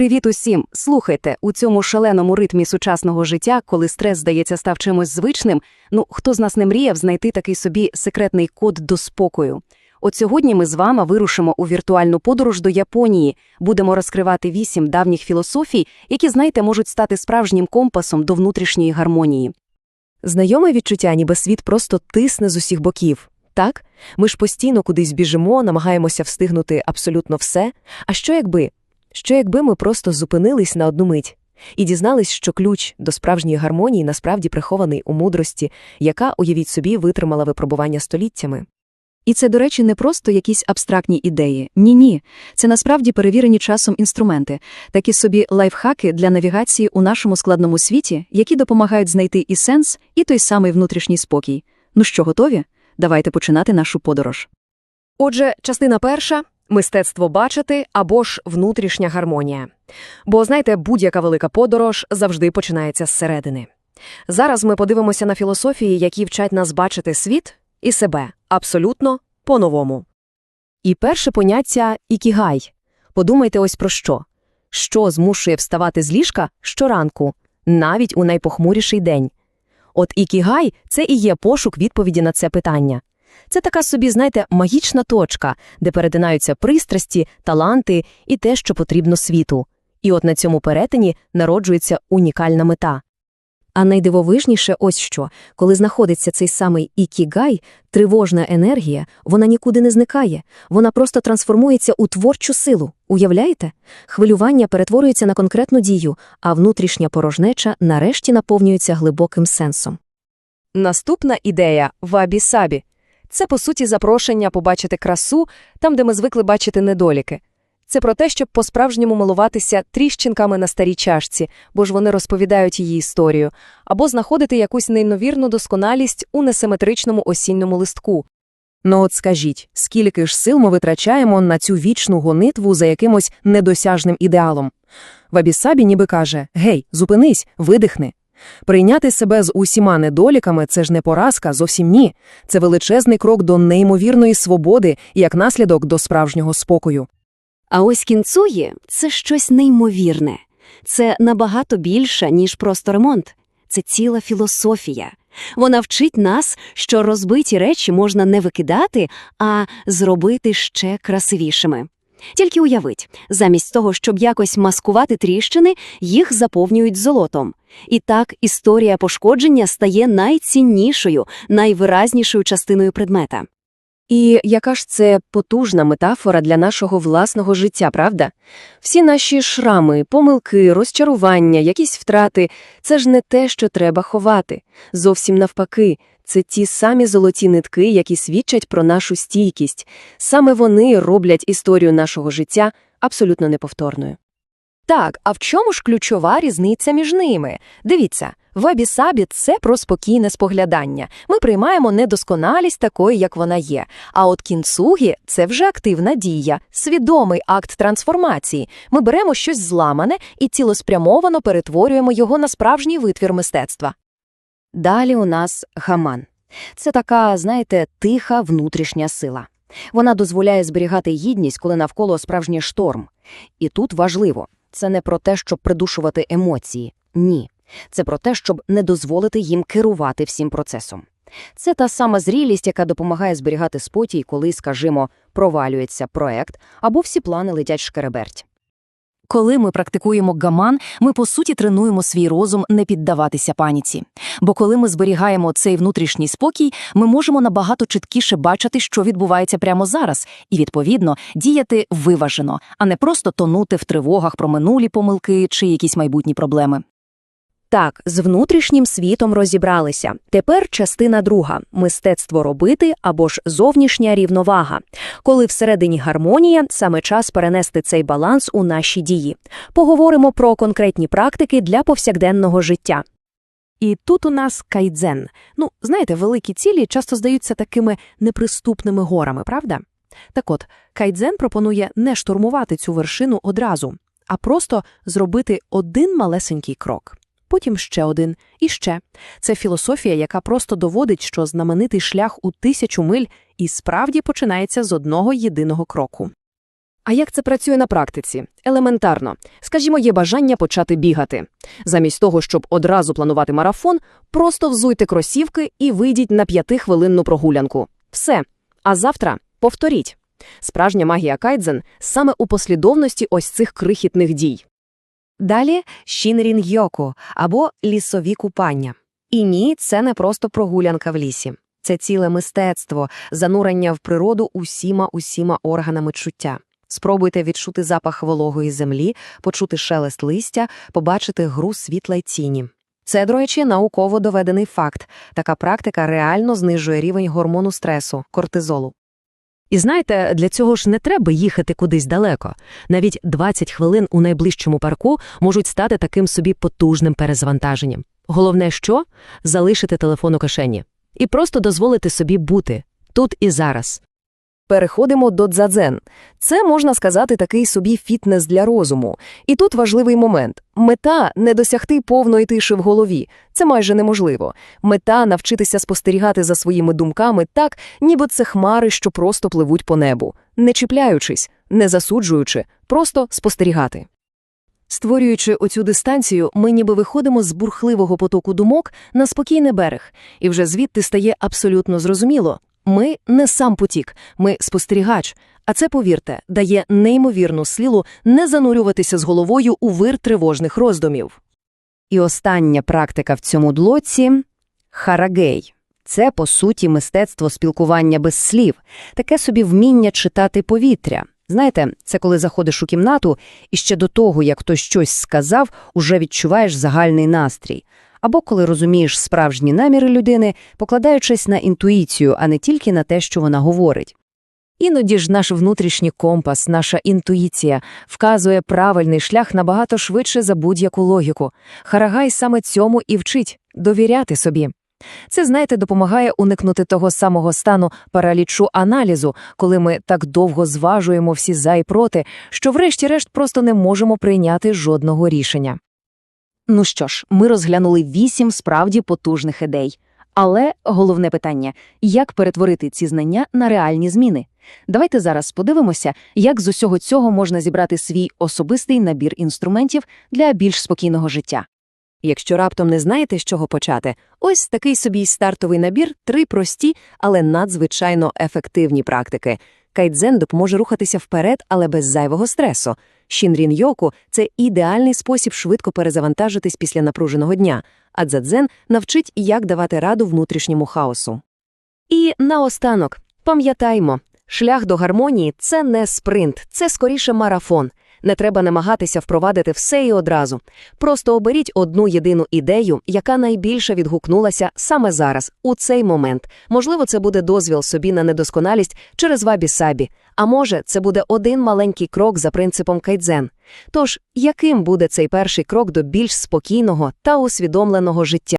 Привіт усім! Слухайте, у цьому шаленому ритмі сучасного життя, коли стрес, здається, став чимось звичним, ну хто з нас не мріяв знайти такий собі секретний код до спокою? От сьогодні ми з вами вирушимо у віртуальну подорож до Японії, будемо розкривати вісім давніх філософій, які, знаєте, можуть стати справжнім компасом до внутрішньої гармонії. Знайоме відчуття, ніби світ просто тисне з усіх боків. Так, ми ж постійно кудись біжимо, намагаємося встигнути абсолютно все. А що якби? Що якби ми просто зупинились на одну мить і дізнались, що ключ до справжньої гармонії насправді прихований у мудрості, яка, уявіть собі, витримала випробування століттями? І це, до речі, не просто якісь абстрактні ідеї. Ні-ні. Це насправді перевірені часом інструменти, такі собі лайфхаки для навігації у нашому складному світі, які допомагають знайти і сенс, і той самий внутрішній спокій. Ну що, готові? Давайте починати нашу подорож. Отже, частина перша мистецтво бачити або ж внутрішня гармонія. Бо, знаєте, будь-яка велика подорож завжди починається зсередини. Зараз ми подивимося на філософії, які вчать нас бачити світ і себе абсолютно по-новому. І перше поняття ікігай. Подумайте ось про що. Що змушує вставати з ліжка щоранку, навіть у найпохмуріший день. От ікігай – це і є пошук відповіді на це питання. Це така собі, знаєте, магічна точка, де перетинаються пристрасті, таланти і те, що потрібно світу. І от на цьому перетині народжується унікальна мета. А найдивовижніше ось що, коли знаходиться цей самий ікігай, тривожна енергія, вона нікуди не зникає, вона просто трансформується у творчу силу. Уявляєте? Хвилювання перетворюється на конкретну дію, а внутрішня порожнеча нарешті наповнюється глибоким сенсом. Наступна ідея вабі-сабі. Це, по суті, запрошення побачити красу там, де ми звикли бачити недоліки. Це про те, щоб по-справжньому милуватися тріщинками на старій чашці, бо ж вони розповідають її історію, або знаходити якусь неймовірну досконалість у несиметричному осінньому листку. Ну от скажіть, скільки ж сил ми витрачаємо на цю вічну гонитву за якимось недосяжним ідеалом? Вабісабі ніби каже «Гей, зупинись, видихни». Прийняти себе з усіма недоліками – це ж не поразка, зовсім ні. Це величезний крок до неймовірної свободи і як наслідок до справжнього спокою. А ось кінцує – це щось неймовірне. Це набагато більше, ніж просто ремонт. Це ціла філософія. Вона вчить нас, що розбиті речі можна не викидати, а зробити ще красивішими. Тільки уявіть, замість того, щоб якось маскувати тріщини, їх заповнюють золотом. І так історія пошкодження стає найціннішою, найвиразнішою частиною предмета. І яка ж це потужна метафора для нашого власного життя, правда? Всі наші шрами, помилки, розчарування, якісь втрати це ж не те, що треба ховати. Зовсім навпаки, це ті самі золоті нитки, які свідчать про нашу стійкість. Саме вони роблять історію нашого життя абсолютно неповторною. Так, а в чому ж ключова різниця між ними? Дивіться, вабі-сабі – це про спокійне споглядання. Ми приймаємо недосконалість такою, як вона є. А от кінцугі – це вже активна дія, свідомий акт трансформації. Ми беремо щось зламане і цілеспрямовано перетворюємо його на справжній витвір мистецтва. Далі у нас гаман. Це така, знаєте, тиха внутрішня сила. Вона дозволяє зберігати гідність, коли навколо справжній шторм. І тут важливо – це не про те, щоб придушувати емоції. Ні. Це про те, щоб не дозволити їм керувати всім процесом. Це та сама зрілість, яка допомагає зберігати спокій, коли, скажімо, провалюється проект або всі плани летять шкереберть. Коли ми практикуємо гаман, ми по суті тренуємо свій розум не піддаватися паніці. Бо коли ми зберігаємо цей внутрішній спокій, ми можемо набагато чіткіше бачити, що відбувається прямо зараз, і, відповідно, діяти виважено, а не просто тонути в тривогах про минулі помилки чи якісь майбутні проблеми. Так, з внутрішнім світом розібралися. Тепер частина друга мистецтво робити або ж зовнішня рівновага. Коли всередині гармонія, саме час перенести цей баланс у наші дії. Поговоримо про конкретні практики для повсякденного життя. І тут у нас кайдзен. Ну, знаєте, великі цілі часто здаються такими неприступними горами, правда? Так от, кайдзен пропонує не штурмувати цю вершину одразу, а просто зробити один малесенький крок потім ще один і ще. Це філософія, яка просто доводить, що знаменитий шлях у тисячу миль і справді починається з одного єдиного кроку. А як це працює на практиці? Елементарно. Скажімо, є бажання почати бігати. Замість того, щоб одразу планувати марафон, просто взуйте кросівки і вийдіть на п'ятихвилинну прогулянку. Все. А завтра повторіть. Справжня магія кайдзен саме у послідовності ось цих крихітних дій. Далі Шінрін-йоку або лісові купання. І ні, це не просто прогулянка в лісі. Це ціле мистецтво, занурення в природу усіма усіма органами чуття. Спробуйте відчути запах вологої землі, почути шелест листя, побачити гру світла й тіні. Це, до речі, науково доведений факт. Така практика реально знижує рівень гормону стресу кортизолу. І знаєте, для цього ж не треба їхати кудись далеко. Навіть 20 хвилин у найближчому парку можуть стати таким собі потужним перезавантаженням. Головне, що залишити телефон у кишені і просто дозволити собі бути тут і зараз. Переходимо до дзадзен. Це, можна сказати, такий собі фітнес для розуму. І тут важливий момент. Мета – не досягти повної тиші в голові. Це майже неможливо. Мета – навчитися спостерігати за своїми думками так, ніби це хмари, що просто пливуть по небу. Не чіпляючись, не засуджуючи, просто спостерігати. Створюючи оцю дистанцію, ми ніби виходимо з бурхливого потоку думок на спокійний берег, і вже звідти стає абсолютно зрозуміло. Ми не сам потік, ми спостерігач. А це, повірте, дає неймовірну силу не занурюватися з головою у вир тривожних роздумів. І остання практика в цьому длоці – харагей. Це, по суті, мистецтво спілкування без слів, таке собі вміння читати повітря. Знаєте, це коли заходиш у кімнату, і ще до того, як хтось щось сказав, уже відчуваєш загальний настрій. Або коли розумієш справжні наміри людини, покладаючись на інтуїцію, а не тільки на те, що вона говорить. Іноді ж наш внутрішній компас, наша інтуїція вказує правильний шлях набагато швидше за будь-яку логіку. Харагай саме цьому і вчить довіряти собі. Це, знаєте, допомагає уникнути того самого стану паралічу аналізу, коли ми так довго зважуємо всі за і проти, що врешті-решт просто не можемо прийняти жодного рішення. Ну що ж, ми розглянули вісім справді потужних ідей. Але головне питання як перетворити ці знання на реальні зміни? Давайте зараз подивимося, як з усього цього можна зібрати свій особистий набір інструментів для більш спокійного життя. Якщо раптом не знаєте, з чого почати, ось такий собі стартовий набір три прості, але надзвичайно ефективні практики. Кайдзен допоможе рухатися вперед, але без зайвого стресу. Шінрін йоку це ідеальний спосіб швидко перезавантажитись після напруженого дня, а дзадзен навчить, як давати раду внутрішньому хаосу. І наостанок, пам'ятаймо, шлях до гармонії це не спринт, це скоріше марафон. Не треба намагатися впровадити все і одразу. Просто оберіть одну єдину ідею, яка найбільше відгукнулася саме зараз, у цей момент. Можливо, це буде дозвіл собі на недосконалість через вабі-сабі, а може, це буде один маленький крок за принципом кайдзен. Тож, яким буде цей перший крок до більш спокійного та усвідомленого життя?